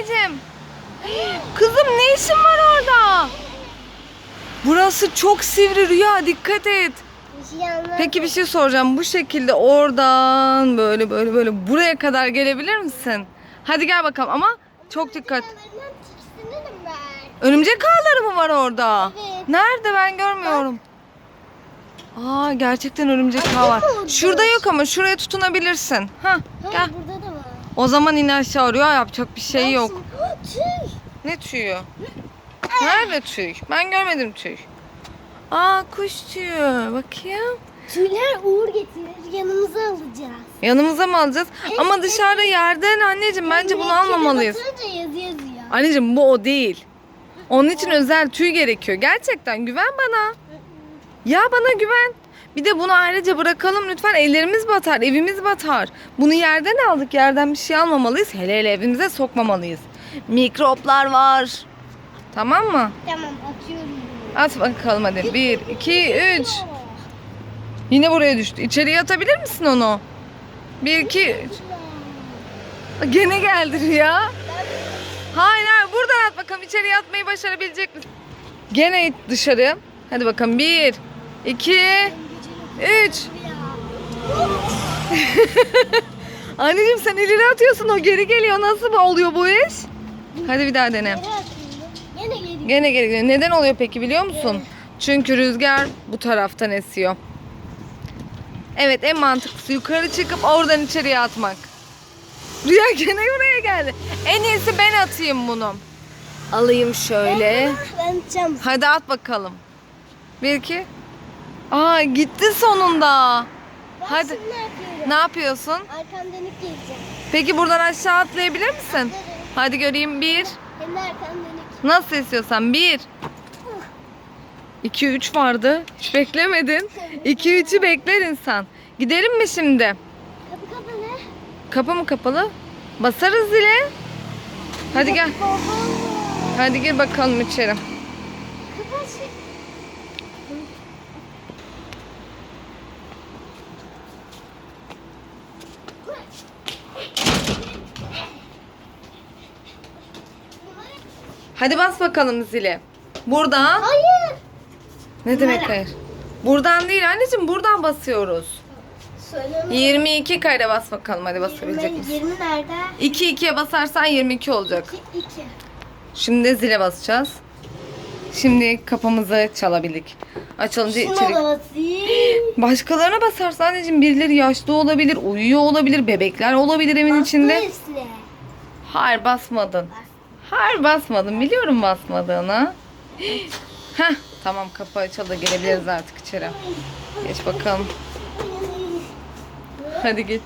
anneciğim. Kızım ne işin var orada? Burası çok sivri Rüya dikkat et. Peki bir şey soracağım. Bu şekilde oradan böyle böyle böyle buraya kadar gelebilir misin? Hadi gel bakalım ama çok dikkat. Örümcek ağları mı var orada? Evet. Nerede ben görmüyorum. Aa gerçekten örümcek ağ var. Şurada yok ama şuraya tutunabilirsin. Ha gel. burada. O zaman in aşağı arıyor yapacak bir şey yok. Tüy. Ne tüyü? Nerede tüy? Ben görmedim tüy. Aa kuş tüyü. Bakayım. Tüyler uğur getirir. Yanımıza alacağız. Yanımıza mı alacağız? Ama dışarıda yerden anneciğim bence bunu almamalıyız. Batırınca yazı yazıyor. Anneciğim bu o değil. Onun için özel tüy gerekiyor. Gerçekten güven bana. Ya bana güven. Bir de bunu ayrıca bırakalım lütfen. Ellerimiz batar, evimiz batar. Bunu yerden aldık. Yerden bir şey almamalıyız. Hele hele evimize sokmamalıyız. Mikroplar var. Tamam mı? Tamam atıyorum. At bakalım hadi. Bir, iki, üç. Yine buraya düştü. İçeriye atabilir misin onu? Bir, iki, üç. Gene geldi Rüya. Hayır hayır buradan at bakalım. İçeriye atmayı başarabilecek misin? Gene it dışarı. Hadi bakalım. Bir, iki, üç. Anneciğim sen ileri atıyorsun. O geri geliyor. Nasıl oluyor bu iş? Hadi bir daha dene. Geri. Gene geliyor. Gene geri geliyor. Neden oluyor peki biliyor musun? Çünkü rüzgar bu taraftan esiyor. Evet en mantıklısı yukarı çıkıp oradan içeriye atmak. Rüya gene buraya geldi. En iyisi ben atayım bunu. Alayım şöyle. Ben atacağım. Hadi at bakalım. Bir iki. Aa gitti sonunda. Ben Hadi. şimdi ne yapıyorum? Ne yapıyorsun? Arkam dönük geleceğim. Peki buradan aşağı atlayabilir misin? Atlarım. Hadi göreyim. Bir. Hem de arkam dönük. Nasıl istiyorsan. Bir. 2 3 vardı. Hiç beklemedin. 2 3'ü bekler insan. Gidelim mi şimdi? Kapı kapalı. Kapı mı kapalı? Basarız zile. Hadi gel. Hadi gir bakalım içeri. Kapat şu. Hadi bas bakalım zile. Buradan. Hayır. Ne demek hayır? Buradan değil anneciğim buradan basıyoruz. Söyleme. 22 kare bas bakalım hadi basabilecek misin? 20 nerede? 2 2'ye basarsan 22 olacak. 2 2. Şimdi zile basacağız. Şimdi kapımızı çalabildik. Açılınca Şuna içeri... basayım. Başkalarına basarsan anneciğim birileri yaşlı olabilir, uyuyor olabilir, bebekler olabilir evin içinde. Bastı hepsine. Hayır basmadın. Hayır basmadın. Biliyorum basmadığını. Heh, tamam kapı açıldı. Gelebiliriz artık içeri. Geç bakalım. Hadi geç.